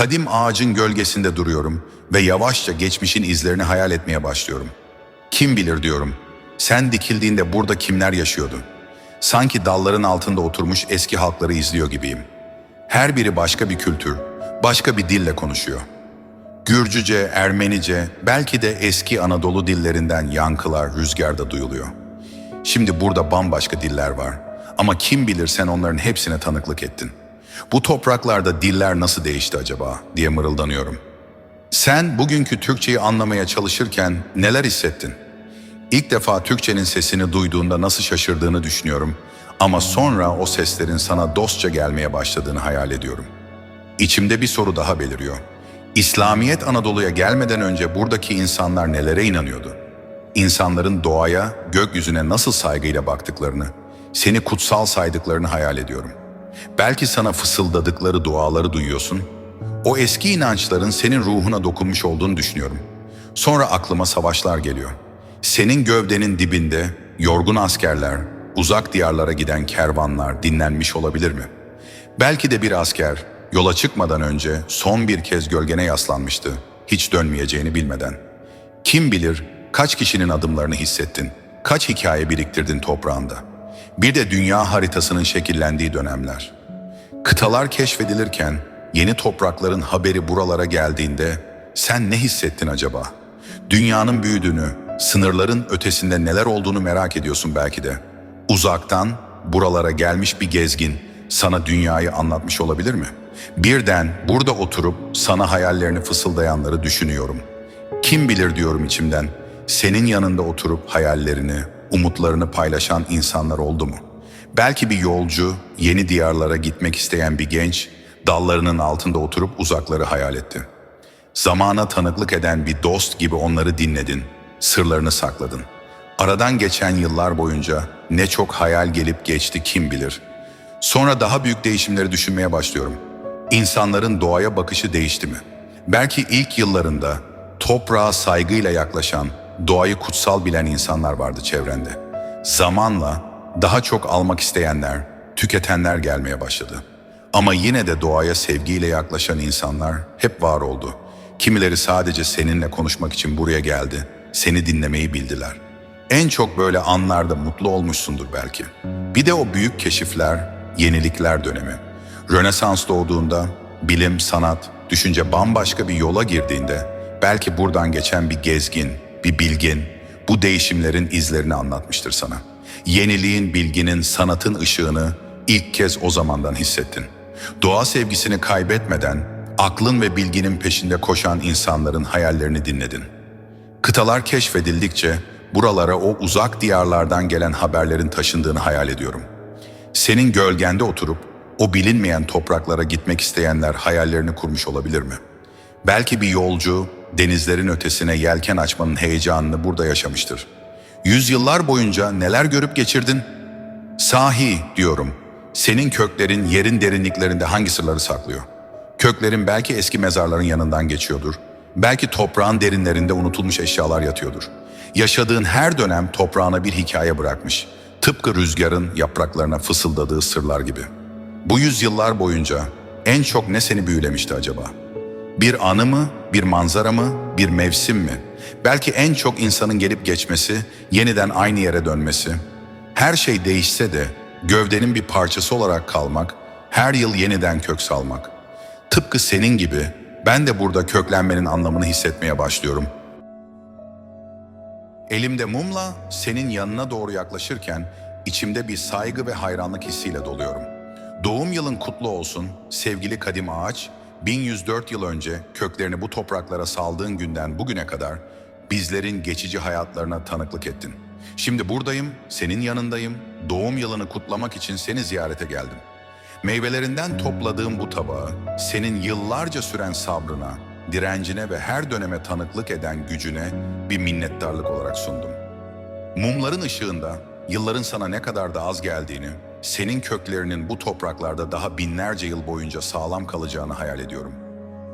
Kadim ağacın gölgesinde duruyorum ve yavaşça geçmişin izlerini hayal etmeye başlıyorum. Kim bilir diyorum, sen dikildiğinde burada kimler yaşıyordu? Sanki dalların altında oturmuş eski halkları izliyor gibiyim. Her biri başka bir kültür, başka bir dille konuşuyor. Gürcüce, Ermenice, belki de eski Anadolu dillerinden yankılar rüzgarda duyuluyor. Şimdi burada bambaşka diller var ama kim bilir sen onların hepsine tanıklık ettin. Bu topraklarda diller nasıl değişti acaba diye mırıldanıyorum. Sen bugünkü Türkçeyi anlamaya çalışırken neler hissettin? İlk defa Türkçenin sesini duyduğunda nasıl şaşırdığını düşünüyorum ama sonra o seslerin sana dostça gelmeye başladığını hayal ediyorum. İçimde bir soru daha beliriyor. İslamiyet Anadolu'ya gelmeden önce buradaki insanlar nelere inanıyordu? İnsanların doğaya, gökyüzüne nasıl saygıyla baktıklarını, seni kutsal saydıklarını hayal ediyorum. Belki sana fısıldadıkları duaları duyuyorsun. O eski inançların senin ruhuna dokunmuş olduğunu düşünüyorum. Sonra aklıma savaşlar geliyor. Senin gövdenin dibinde yorgun askerler, uzak diyarlara giden kervanlar dinlenmiş olabilir mi? Belki de bir asker yola çıkmadan önce son bir kez gölgene yaslanmıştı, hiç dönmeyeceğini bilmeden. Kim bilir kaç kişinin adımlarını hissettin, kaç hikaye biriktirdin toprağında. Bir de dünya haritasının şekillendiği dönemler. Kıtalar keşfedilirken yeni toprakların haberi buralara geldiğinde sen ne hissettin acaba? Dünyanın büyüdüğünü, sınırların ötesinde neler olduğunu merak ediyorsun belki de. Uzaktan buralara gelmiş bir gezgin sana dünyayı anlatmış olabilir mi? Birden burada oturup sana hayallerini fısıldayanları düşünüyorum. Kim bilir diyorum içimden. Senin yanında oturup hayallerini, umutlarını paylaşan insanlar oldu mu? Belki bir yolcu, yeni diyarlara gitmek isteyen bir genç, dallarının altında oturup uzakları hayal etti. Zamana tanıklık eden bir dost gibi onları dinledin, sırlarını sakladın. Aradan geçen yıllar boyunca ne çok hayal gelip geçti kim bilir. Sonra daha büyük değişimleri düşünmeye başlıyorum. İnsanların doğaya bakışı değişti mi? Belki ilk yıllarında toprağa saygıyla yaklaşan, doğayı kutsal bilen insanlar vardı çevrende. Zamanla daha çok almak isteyenler, tüketenler gelmeye başladı. Ama yine de doğaya sevgiyle yaklaşan insanlar hep var oldu. Kimileri sadece seninle konuşmak için buraya geldi, seni dinlemeyi bildiler. En çok böyle anlarda mutlu olmuşsundur belki. Bir de o büyük keşifler, yenilikler dönemi. Rönesans doğduğunda bilim, sanat, düşünce bambaşka bir yola girdiğinde belki buradan geçen bir gezgin, bir bilgin bu değişimlerin izlerini anlatmıştır sana. Yeniliğin, bilginin, sanatın ışığını ilk kez o zamandan hissettin. Doğa sevgisini kaybetmeden aklın ve bilginin peşinde koşan insanların hayallerini dinledin. Kıtalar keşfedildikçe buralara o uzak diyarlardan gelen haberlerin taşındığını hayal ediyorum. Senin gölgende oturup o bilinmeyen topraklara gitmek isteyenler hayallerini kurmuş olabilir mi? Belki bir yolcu denizlerin ötesine yelken açmanın heyecanını burada yaşamıştır. Yüzyıllar boyunca neler görüp geçirdin? Sahi diyorum. Senin köklerin yerin derinliklerinde hangi sırları saklıyor? Köklerin belki eski mezarların yanından geçiyordur. Belki toprağın derinlerinde unutulmuş eşyalar yatıyordur. Yaşadığın her dönem toprağına bir hikaye bırakmış. Tıpkı rüzgarın yapraklarına fısıldadığı sırlar gibi. Bu yüzyıllar boyunca en çok ne seni büyülemişti acaba? Bir anı mı, bir manzara mı, bir mevsim mi? Belki en çok insanın gelip geçmesi, yeniden aynı yere dönmesi. Her şey değişse de gövdenin bir parçası olarak kalmak, her yıl yeniden kök salmak. Tıpkı senin gibi ben de burada köklenmenin anlamını hissetmeye başlıyorum. Elimde mumla senin yanına doğru yaklaşırken içimde bir saygı ve hayranlık hissiyle doluyorum. Doğum yılın kutlu olsun sevgili kadim ağaç. 1104 yıl önce köklerini bu topraklara saldığın günden bugüne kadar bizlerin geçici hayatlarına tanıklık ettin. Şimdi buradayım, senin yanındayım. Doğum yılını kutlamak için seni ziyarete geldim. Meyvelerinden topladığım bu tabağı senin yıllarca süren sabrına, direncine ve her döneme tanıklık eden gücüne bir minnettarlık olarak sundum. Mumların ışığında yılların sana ne kadar da az geldiğini, senin köklerinin bu topraklarda daha binlerce yıl boyunca sağlam kalacağını hayal ediyorum.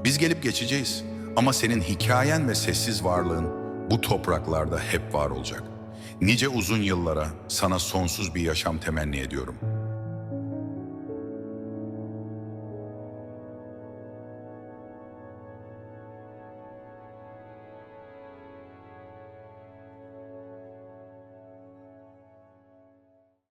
Biz gelip geçeceğiz ama senin hikayen ve sessiz varlığın bu topraklarda hep var olacak. Nice uzun yıllara sana sonsuz bir yaşam temenni ediyorum.''